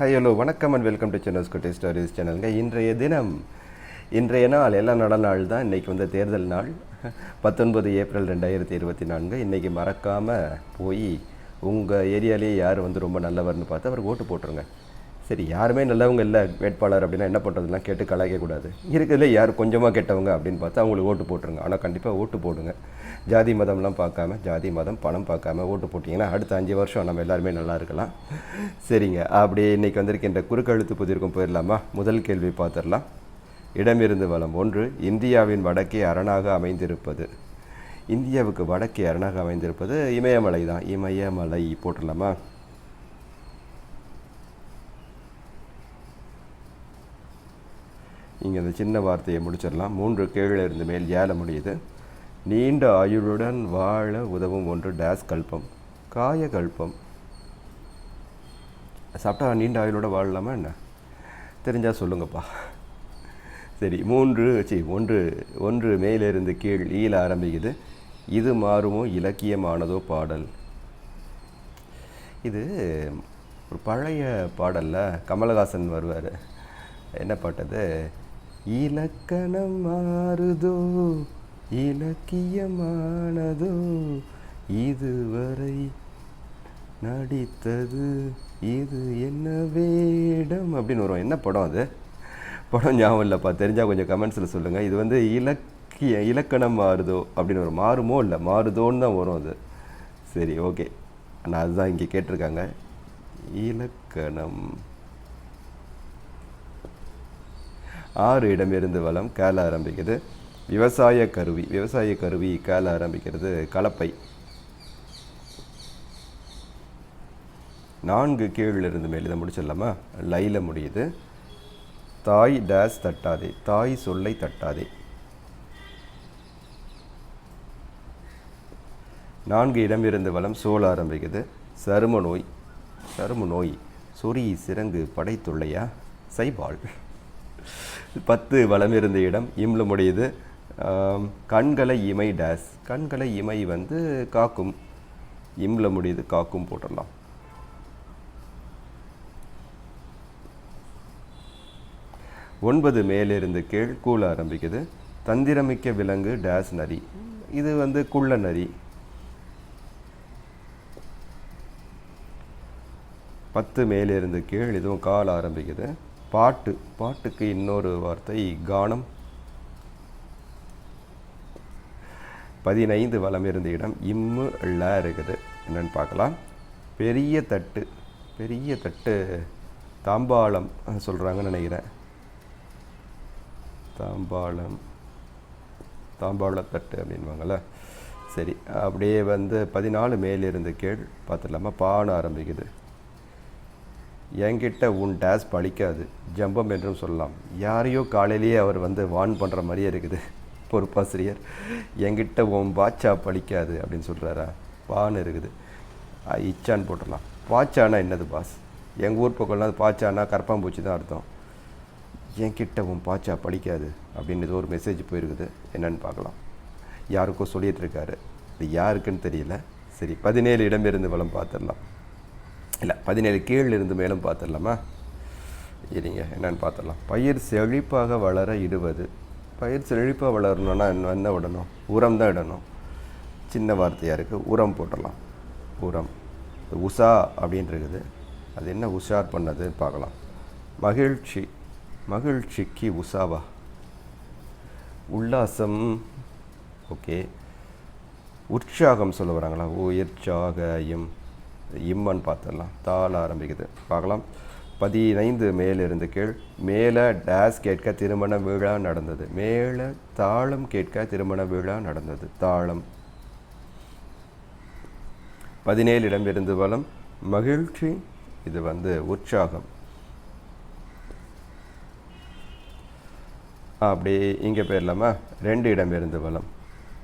Hi hello வணக்கம் and welcome to சென்னஸ் குட்டி ஸ்டோரிஸ் சேனலுங்க இன்றைய தினம் இன்றைய நாள் எல்லாம் நல்ல நாள் தான் இன்றைக்கி வந்து தேர்தல் நாள். பத்தொன்பது ஏப்ரல் ரெண்டாயிரத்தி இருபத்தி நான்கு. இன்றைக்கி மறக்காமல் போய் உங்கள் ஏரியாலேயே யார் வந்து ரொம்ப நல்லவர்னு பார்த்து அவர் ஓட்டு போட்டுருங்க. சரி யாருமே நல்லவங்க இல்லை வேட்பாளர் அப்படின்னா என்ன பண்ணுறதுலாம் கேட்டு கலாய்க்கக்கூடாது. இருக்கிறதுல யார் கொஞ்சமாக கெட்டவங்க அப்படின்னு பார்த்து அவங்களுக்கு ஓட்டு போட்டுருங்க. ஆனால் கண்டிப்பாக ஓட்டு போடுங்க. ஜாதி மதம்லாம் பார்க்காம ஜாதி மதம் பணம் பார்க்காம ஓட்டு போட்டிங்கன்னா அடுத்த அஞ்சு வருஷம் நம்ம எல்லாருமே நல்லா இருக்கலாம். சரிங்க. அப்படியே இன்றைக்கி வந்திருக்கின்ற குறுக்கெழுத்து புதிருக்கும் போயிடலாமா? முதல் கேள்வி பார்த்துடலாம். இடமிருந்து வளம். ஒன்று இந்தியாவின் வடக்கே அரணாக அமைந்திருப்பது. இந்தியாவுக்கு வடக்கே அரணாக அமைந்திருப்பது இமயமலை தான் இமயமலை போட்டுடலாமா? இங்கே இந்த சின்ன வார்த்தையை முடிச்சிடலாம். மூன்று கீழே இருந்து மேல் ஏல முடியுது. நீண்ட ஆயுளுடன் வாழ உதவும் ஒன்று டேஸ் கல்பம் காய கல்பம். சாப்பிட்டா நீண்ட ஆயுளோட வாழலாமா என்ன? தெரிஞ்சால் சொல்லுங்கப்பா. சரி மூன்று சி ஒன்று ஒன்று மேலிருந்து கீழ் ஈழ ஆரம்பிக்குது. இது மாறுமோ இலக்கியமானதோ பாடல்? இது ஒரு பழைய பாடலில் கமலஹாசன் வருவார். என்ன பாட்டது இலக்கணம் மாறுதோ? இலக்கியமானதோ? இதுவரை நடித்தது இது என்ன வேடம்? அப்படின்னு வரும். என்ன படம் அது? படம் ஞாபகம் இல்லைப்பா. தெரிஞ்சால் கொஞ்சம் கமெண்ட்ஸில் சொல்லுங்கள் இது வந்து இலக்கிய இலக்கணம் மாறுதோ? அப்படின்னு வரும். மாறுமோ இல்லை? மாறுதோன்னு தான் வரும் அது. சரி ஓகே. ஆனால் அதுதான் இங்கே கேட்டிருக்காங்க. இலக்கணம். ஆறு இடமிருந்து வளம் கேள ஆரம்பிக்குது. விவசாய கருவி விவசாய கருவி கேள ஆரம்பிக்கிறது கலப்பை. நான்கு கீழ் இருந்து மேல் இதை முடிச்சிடலாமா? லைல முடியுது. தாய் டேஸ் தட்டாதே தாய் சொல்லை தட்டாதே. நான்கு இடமிருந்து வளம் சோழ ஆரம்பிக்குது. சரும நோய் சரும நோய் சொறி சிறங்கு படைத்துள்ளையா சைபால். பத்து வளம் இருந்த இடம் இம்ல முடியுது. கண்களை இமை டேஸ். கண்களை இமை வந்து காக்கும். இம்ல முடியுது காக்கும் போட்டுடலாம். ஒன்பது மேலிருந்து கீழ் கூழ ஆரம்பிக்குது. தந்திரமிக்க விலங்கு டேஸ் நரி. இது வந்து குள்ள நரி. பத்து மேலிருந்து கீழ் இதுவும் கால் ஆரம்பிக்குது. பாட்டு பாட்டுக்கு இன்னொரு வார்த்தை கானம். பதினைந்து வளம் இருந்த இடம் இம்மு ல இருக்குது. என்னென்னு பார்க்கலாம். பெரிய தட்டு பெரிய தட்டு தாம்பாளம் சொல்கிறாங்கன்னு நினைக்கிறேன். தாம்பாளம் தாம்பாளத்தட்டு அப்படின்வாங்கள்ல சரி அப்படியே வந்து பதினாலு மேலிருந்து கீழ் பார்த்துடலாமா? பான ஆரம்பிக்குது. என்கிட்ட உன் டேஸ் பழிக்காது. ஜம்பம் என்றும் சொல்லலாம். யாரையோ காலையிலேயே அவர் வந்து வான் பண்ணுற மாதிரியே இருக்குது. பொறுப்பாசிரியர் என்கிட்ட உன் பாச்சா பழிக்காது அப்படின்னு சொல்கிறாரா பான்னு இருக்குது. இச்சான்னு போட்டுடலாம். பாச்சானா என்னது பாஸ் எங்கள் ஊர் பக்கம்லாம் பாச்சானா கரப்பாம்பூச்சி தான் அர்த்தம். என்கிட்ட உன் பாச்சா படிக்காது அப்படின்னு ஏதோ ஒரு மெசேஜ் போயிருக்குது. என்னன்னு பார்க்கலாம். யாருக்கோ சொல்லிகிட்டு இருக்காரு. இது யாருக்குன்னு தெரியல. சரி பதினேழு இடமிருந்து வளம் பார்த்துடலாம். இல்லை பதினேழு கீழ் இருந்து மேலும் பார்த்துடலாமா? இருங்க என்னன்னு பார்த்துடலாம். பயிர் செழிப்பாக வளர இடுவது. பயிர் செழிப்பாக வளரணும்னா என்ன என்ன விடணும்? உரம் தான் இடணும். சின்ன வார்த்தையாக இருக்குது உரம் போட்டுடலாம். உரம். உஷா அப்படின்றது இருக்குது. அது என்ன உஷார் பண்ணது பார்க்கலாம். மகிழ்ச்சி. மகிழ்ச்சிக்கு உஷாவா? உல்லாசம். ஓகே. உற்சாகம் சொல்ல வராங்களா? உயிர்ச்சாகயம். இம்மன் பார்த்துடலாம் தாள ஆரம்பிக்குது. பார்க்கலாம். பதினைந்து மேலிருந்து கீழ். மேலே டேஸ் கேட்க திருமண விழா நடந்தது. மேலே தாளம் கேட்க திருமண விழா நடந்தது. தாளம். பதினேழு இடமிருந்து வளம் மகிழ்ச்சி. இது வந்து உற்சாகம். அப்படி இங்கே போயிடலாமா? ரெண்டு இடமிருந்து வளம்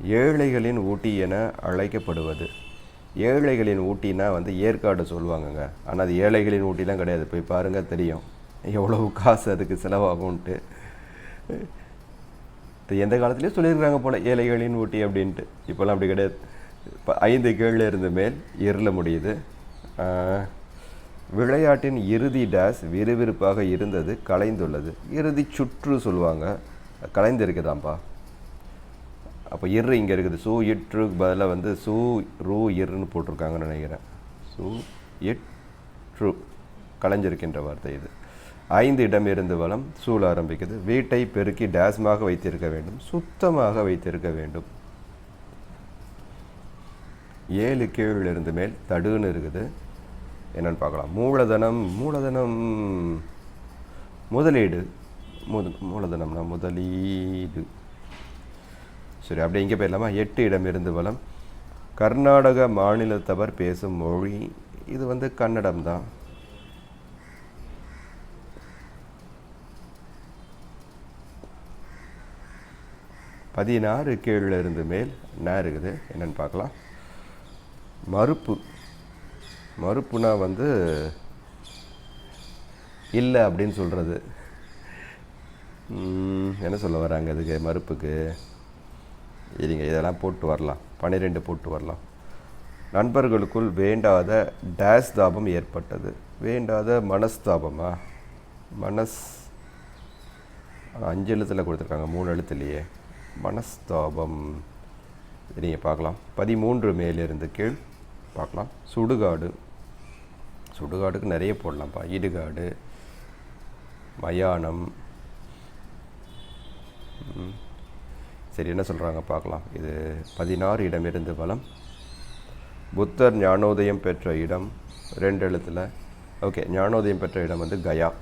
ஏழைகளின் ஊட்டி என அழைக்கப்படுவது. ஏழைகளின் ஊட்டினா வந்து ஏற்காடு சொல்லுவாங்கங்க. ஆனால் அது ஏழைகளின் ஊட்டிலாம் கிடையாது. போய் பாருங்கள் தெரியும். எவ்வளவு காசு அதுக்கு செலவாகும்ன்ட்டு. எந்த காலத்துலேயும் சொல்லியிருக்காங்க போல் ஏழைகளின் ஊட்டி அப்படின்ட்டு. இப்போல்லாம் அப்படி கிடையாது. இப்போ ஐந்து கீழே இருந்து மேல் இருள முடியுது. விளையாட்டின் இறுதி டேஸ் விறுவிறுப்பாக இருந்தது கலைந்துள்ளது. இறுதி சுற்று சொல்லுவாங்க. கலைந்திருக்குதாம்ப்பா அப்போ இரு இங்கே இருக்குது. சூ இட்ருக்கு பதிலாக வந்து சூ ரூ இருன்னு போட்டிருக்காங்கன்னு நினைக்கிறேன். சூ இட் ட்ரு கலைஞ்சிருக்கின்ற வார்த்தை இது. ஐந்து இடம் இருந்து வளம் சூழ ஆரம்பிக்குது. வீட்டை பெருக்கி டேஸ்மாக வைத்திருக்க வேண்டும். சுத்தமாக வைத்திருக்க வேண்டும். ஏழு கீழ் இருந்து மேல் தடுன்னு இருக்குது. என்னென்னு பார்க்கலாம். மூலதனம் மூலதனம். முதலீடு. முத மூலதனம்னா முதலீடு. சரி அப்படியே இங்கே போயிடலாமா? எட்டு இடம் இருந்து வளம் கர்நாடக மாநிலத்தவர் பேசும் மொழி இது வந்து கன்னடம் தான். பதினாறு கீழில் இருந்து மேல். என்ன இருக்குது? என்னன்னு பார்க்கலாம். மறுப்பு. மறுப்புனா வந்து இல்லை அப்படின்னு சொல்கிறது என்ன சொல்ல வராங்க அதுக்கு மறுப்புக்கு? இருங்க இதெல்லாம் போட்டு வரலாம். பன்னிரெண்டு போட்டு வரலாம். நண்பர்களுக்குள் வேண்டாத டேஸ் தாபம் ஏற்பட்டது. வேண்டாத மனஸ்தாபமா? மனஸ் அஞ்சு எழுத்தில் கொடுத்துருக்காங்க மூணு எழுத்துலையே. மனஸ்தாபம். நீங்கள் பார்க்கலாம். பதிமூன்று மேலிருந்து கீழ் பார்க்கலாம். சுடுகாடு. சுடுகாடுக்கு நிறைய போடலாம்ப்பா. இடுகாடு. மயானம். சரி என்ன சொல்கிறாங்க பார்க்கலாம். இது பதினாறு இடமிருந்து வளம் புத்தர் ஞானோதயம் பெற்ற இடம் ரெண்டு எழுத்தில். ஓகே ஞானோதயம் பெற்ற இடம் வந்து கயா.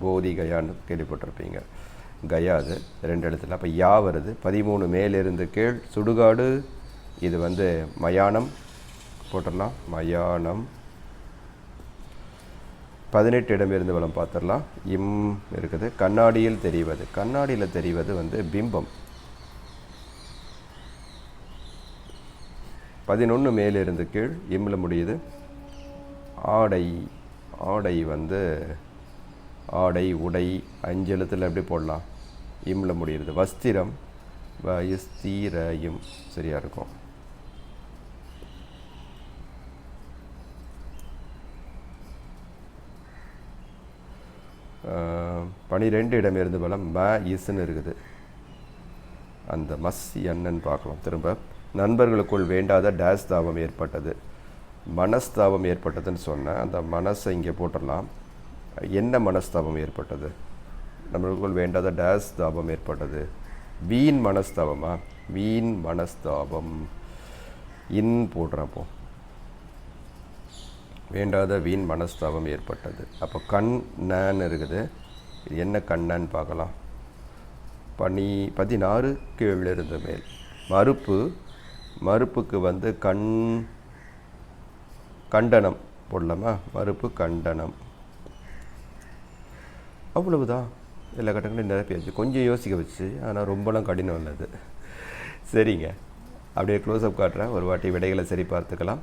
போதி கயான்னு கேள்விப்பட்டிருப்பீங்க. கயா அது ரெண்டு இடத்துல அப்போ யா வருது. பதிமூணு மேலிருந்து கீழ். சுடுகாடு இது வந்து மயானம். போட்டுடலாம். மயானம். பதினெட்டு இடமிருந்து வளம் பார்த்துடலாம். இம் இருக்குது கண்ணாடியில் தெரிவது. கண்ணாடியில் தெரிவது வந்து பிம்பம். பதினொன்று மேலிருந்து கீழ் இம்மில் முடியுது. ஆடை ஆடை வந்து ஆடை உடை அஞ்சு எழுத்தில் எப்படி போடலாம்? இம்மில் முடியுது. வஸ்திரம் வயஸ்தீரையும் சரியாக இருக்கும். பனிரெண்டு இடமிருந்து பலம் ம இசுன்னு இருக்குது. அந்த மஸ் என்னன்னு பார்க்கலாம். திரும்ப நண்பர்களுக்குள் வேண்டாத டேஸ் தாபம் ஏற்பட்டது. மனஸ்தாபம் ஏற்பட்டதுன்னு சொன்னேன் அந்த மனசை இங்கே போட்டுடலாம். என்ன மனஸ்தாபம் ஏற்பட்டது? நம்மளுக்குள் வேண்டாத டேஸ் தாபம் ஏற்பட்டது. வீண் மனஸ்தாபமா வீண் மனஸ்தாபம் இன் போடுறேன் வேண்டாத வீண் மனஸ்தாபம் ஏற்பட்டது. அப்போ கண் நன்னு இருக்குது. இது என்ன கண்ணன்னு பார்க்கலாம். பனி பதினாறு கீழ் இருந்த மேல். மறுப்பு மறுப்புக்கு வந்து கண் கண்டனம் போடலாமா? மறுப்பு கண்டனம். அவ்வளவுதான். எல்லா கட்டங்களையும் நிரப்பியாச்சு கொஞ்சம் யோசிக்க வச்சு ஆனால் ரொம்பலாம் கடினம் இல்லை சரிங்க. அப்படியே க்ளோஸ்அப் காட்டுறேன். ஒரு வாட்டி விடைகளை சரி பார்த்துக்கலாம்.